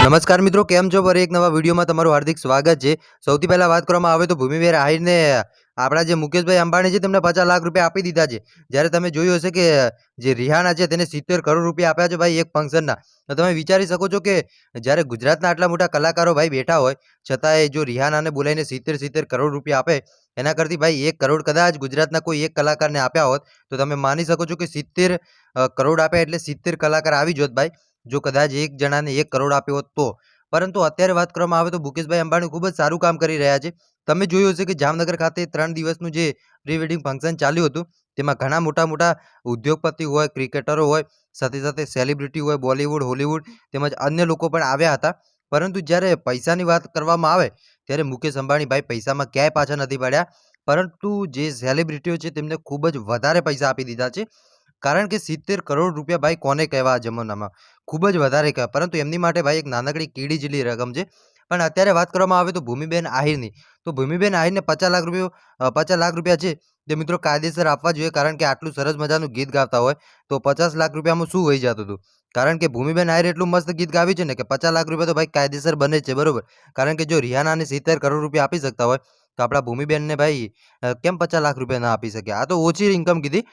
નમસ્કાર મિત્રો, કેમ છો? ફરી એક નવા વિડીયોમાં તમારું હાર્દિક સ્વાગત છે. સૌથી પહેલાં વાત કરવામાં આવે તો ભૂમિબેન આહિરને આપણા જે મુકેશભાઈ અંબાણી છે, તેમને પચાસ લાખ રૂપિયા આપી દીધા છે. જ્યારે તમે જોયું હશે કે જે રિહાના છે, તેને સિત્તેર કરોડ રૂપિયા આપ્યા છે ભાઈ એક ફંક્શનના. તો તમે વિચારી શકો છો કે જ્યારે ગુજરાતના આટલા મોટા કલાકારો ભાઈ બેઠા હોય છતાંય જો રિહાનાને બોલાવીને સિત્તેર સિત્તેર કરોડ રૂપિયા આપે, એના કરતી ભાઈ એક કરોડ કદાચ ગુજરાતના કોઈ એક કલાકારને આપ્યા હોત, તો તમે માની શકો છો કે સિત્તેર કરોડ આપ્યા એટલે સિત્તેર કલાકાર આવી જોત ભાઈ. જો કદાચ એક જણાને એક કરોડ આપ્યો હોત તો. પરંતુ અત્યારે વાત કરવામાં આવે તો મુકેશભાઈ અંબાણી ખૂબ જ સારું કામ કરી રહ્યા છે. તમે જોયું હશે કે જામનગર ખાતે ત્રણ દિવસનું જે પ્રી વેડિંગ ફંક્શન ચાલ્યું હતું, તેમાં ઘણા મોટા મોટા ઉદ્યોગપતિ હોય, ક્રિકેટરો હોય, સાથે સાથે સેલિબ્રિટી હોય, બોલિવૂડ, હોલિવૂડ તેમજ અન્ય લોકો પણ આવ્યા હતા. પરંતુ જ્યારે પૈસાની વાત કરવામાં આવે, ત્યારે મુકેશ અંબાણી ભાઈ પૈસામાં ક્યાંય પાછા નથી પડ્યા. પરંતુ જે સેલિબ્રિટીઓ છે તેમને ખૂબ જ વધારે પૈસા આપી દીધા છે. કારણ કે સિત્તેર કરોડ રૂપિયા ભાઈ કોને કહેવા આ જમાનામાં? ખૂબ જ વધારે કહેવાય. પરંતુ એમની માટે ભાઈ એક નાનકડી કીડી જેટલી રકમ છે. પણ અત્યારે વાત કરવામાં આવે તો ભૂમિબેન આહિરની. તો ભૂમિબેન આહિરને પચાસ લાખ રૂપિયા પચાસ લાખ રૂપિયા છે. તે મિત્રો કાયદેસર આપવા જોઈએ કારણ કે આટલું સરસ મજાનું ગીત ગાતા હોય તો પચાસ લાખ રૂપિયામાં શું હોઈ જતું હતું? કારણ કે ભૂમિબેન આહિર એટલું મસ્ત ગીત ગાવ્યું છે ને કે પચાસ લાખ રૂપિયા તો ભાઈ કાયદેસર બને છે. બરોબર? કારણ કે જો રિહાનાને સિત્તેર કરોડ રૂપિયા આપી શકતા હોય તો આપણા ભૂમિબેનને ભાઈ કેમ પચાસ લાખ રૂપિયા ના આપી શકે? આ તો ઓછી ઇન્કમ કીધી.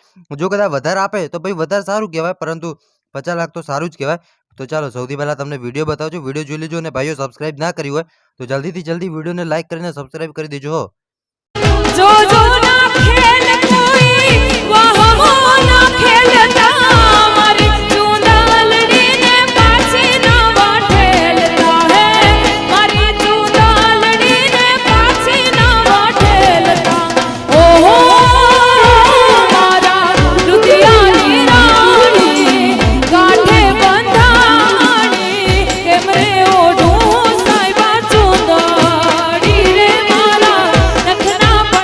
જો કદાચ વધારે આપે તો ભાઈ વધારે સારું કહેવાય, પરંતુ પચાસ લાખ તો સારું જ કહેવાય. તો ચાલો સૌથી પહેલાં તમને વીડિયો બતાવજો. વીડિયો જોઈ લેજો અને ભાઈઓ સબસ્ક્રાઈબ ના કરી હોય તો જલ્દીથી જલ્દી વિડીયોને લાઇક કરીને સબસ્ક્રાઈબ કરી દેજો હો.